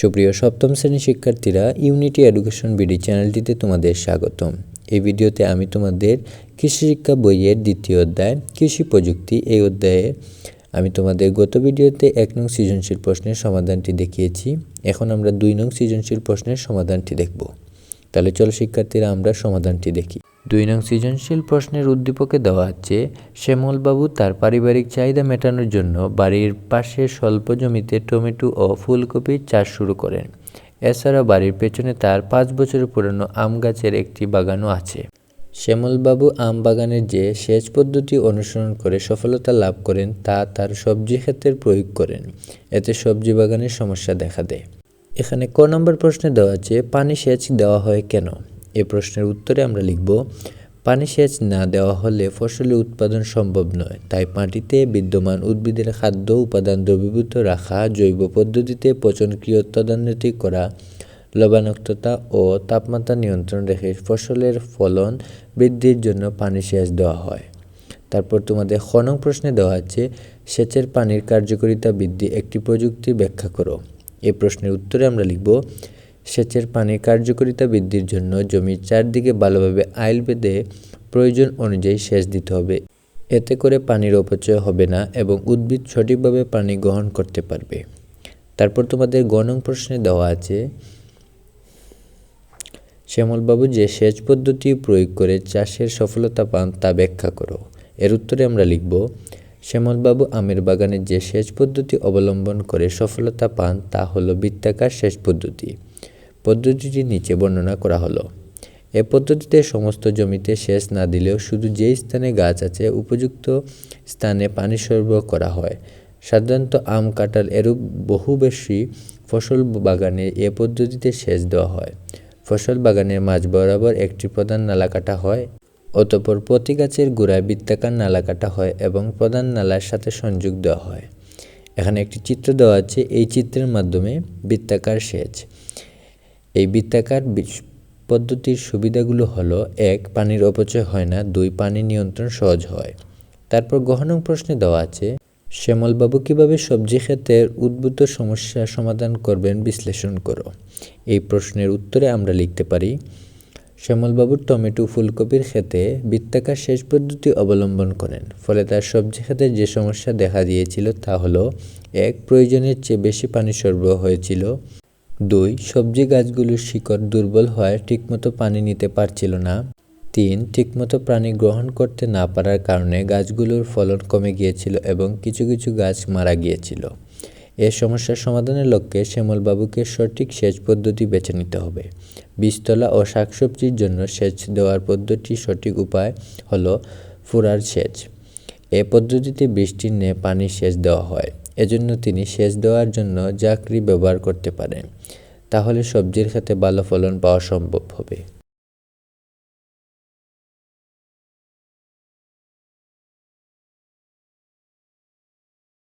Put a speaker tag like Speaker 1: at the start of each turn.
Speaker 1: সুপ্রিয় সপ্তম শ্রেণির শিক্ষার্থীরা ইউনিটি এডুকেশন বিডি চ্যানেলটিতে তোমাদের স্বাগতম। এই ভিডিওতে আমি তোমাদের কৃষি শিক্ষা বইয়ের দ্বিতীয় অধ্যায়, কৃষি প্রযুক্তি এই অধ্যায়ে আমি তোমাদের গত ভিডিওতে এক নং সৃজনশীল প্রশ্নের সমাধানটি দেখিয়েছি। এখন আমরা দুই নং সৃজনশীল প্রশ্নের সমাধানটি দেখব। তাহলে চলো শিক্ষার্থীরা আমরা সমাধানটি দেখি। দুই নং সৃজনশীল প্রশ্নের উদ্দীপকে দেওয়া আছে শ্যামলবাবু তার পারিবারিক চাহিদা মেটানোর জন্য বাড়ির পাশে স্বল্প জমিতে টমেটো ও ফুলকপির চাষ শুরু করেন। এছাড়া বাড়ির পেছনে তার পাঁচ বছরের পুরনো আম গাছের একটি বাগানও আছে। শ্যামলবাবু আম বাগানের যে সেচ পদ্ধতি অনুসরণ করে সফলতা লাভ করেন, তা তার সবজি ক্ষেত্রে প্রয়োগ করেন। এতে সবজি বাগানের সমস্যা দেখা দেয়। এখানে ক নম্বর প্রশ্নে দেওয়া আছে, পানি সেচ দেওয়া হয় কেন? এ প্রশ্নের উত্তরে আমরা লিখব, পানি সেচ না দেওয়া হলে ফসলের উৎপাদন সম্ভব নয়। তাই মাটিতে বিদ্যমান উদ্ভিদের খাদ্য উপাদান দ্রবীভূত রাখা, জৈব পদ্ধতিতে পচনক্রিয়া তদান্নতি করা, লবণাক্ততা ও তাপমাত্রা নিয়ন্ত্রণ রেখে ফসলের ফলন বৃদ্ধির জন্য পানি সেচ দেওয়া হয়। তারপর তোমাদের খনং প্রশ্নে দেওয়া আছে, সেচের পানির কার্যকারিতা বৃদ্ধি একটি প্রযুক্তি ব্যাখ্যা করো। এ প্রশ্নের উত্তরে আমরা লিখব সেচের পানির কার্যকারিতা বৃদ্ধির জন্য জমির চারদিকে ভালোভাবে আইল বেঁধে প্রয়োজন অনুযায়ী সেচ দিতে হবে। এতে করে পানির অপচয় হবে না এবং উদ্ভিদ সঠিকভাবে পানি গ্রহণ করতে পারবে। তারপর তোমাদের গণং প্রশ্নে দেওয়া আছে, শ্যামলবাবু, যে সেচ পদ্ধতি প্রয়োগ করে চাষের সফলতা পান তা ব্যাখ্যা করো। এর উত্তরে আমরা লিখব, শ্যামলবাবু, আমের বাগানে যে সেচ পদ্ধতি অবলম্বন করে সফলতা পান তা হলো বৃত্তাকার সেচ পদ্ধতি। পদ্ধতিটি নিচে বর্ণনা করা হলো। এ পদ্ধতিতে সমস্ত জমিতে সেচ না দিলেও শুধু যে স্থানে গাছ আছে উপযুক্ত স্থানে পানি সরবরাহ করা হয়। সাধারণত আম, কাঁঠাল এরূপ বহু বেশি ফসল বাগানে এ পদ্ধতিতে সেচ দেওয়া হয়। ফসল বাগানের মাঝ বরাবর একটি প্রধান নালা কাটা হয়, অতপর প্রতি গাছের গোড়ায় বৃত্তাকার নালা কাটা হয় এবং প্রধান নালার সাথে সংযোগ দেওয়া হয়। এখানে একটি চিত্র দেওয়া আছে, এই চিত্রের মাধ্যমে বৃত্তাকার সেচ। এই বৃত্তাকার পদ্ধতির সুবিধাগুলো হলো, এক, পানির অপচয় হয় না, দুই, পানি নিয়ন্ত্রণ সহজ হয়। তারপর গহন প্রশ্নে দেওয়া আছে, শ্যামলবাবু কীভাবে সবজি ক্ষেত্রের উদ্ভূত সমস্যা সমাধান করবেন বিশ্লেষণ করো। এই প্রশ্নের উত্তরে আমরা লিখতে পারি, শ্যামলবাবুর টমেটো ফুলকপির ক্ষেতে বৃত্তাকার সেচ পদ্ধতি অবলম্বন করেন, ফলে তার সবজি ক্ষেতে যে সমস্যা দেখা দিয়েছিল তা হলো, এক, প্রয়োজনের চেয়ে বেশি পানি সরবরাহ হয়েছিল দুই, সবজি গাছগুলোর শিকড় দুর্বল হওয়ায় ঠিকমতো পানি নিতে পারছিল না। তিন, ঠিকমতো প্রাণী গ্রহণ করতে না পারার কারণে গাছগুলোর ফলন কমে গিয়েছিল এবং কিছু কিছু গাছ মারা গিয়েছিল। এ সমস্যার সমাধানের লক্ষ্যে শ্যামলবাবুকে সঠিক সেচ পদ্ধতি বেছে নিতে হবে। বীজতলা ও শাকসবজির জন্য সেচ দেওয়ার পদ্ধতি সঠিক উপায় হলো ফুরার সেচ। এ পদ্ধতিতে বৃষ্টির নে পানি সেচ দেওয়া হয়। এজন্য তিনি সেচ দেওয়ার জন্য জাকরি ব্যবহার করতে পারেন। তাহলে সবজির ক্ষেত্রে ভালো ফলন পাওয়া সম্ভব হবে।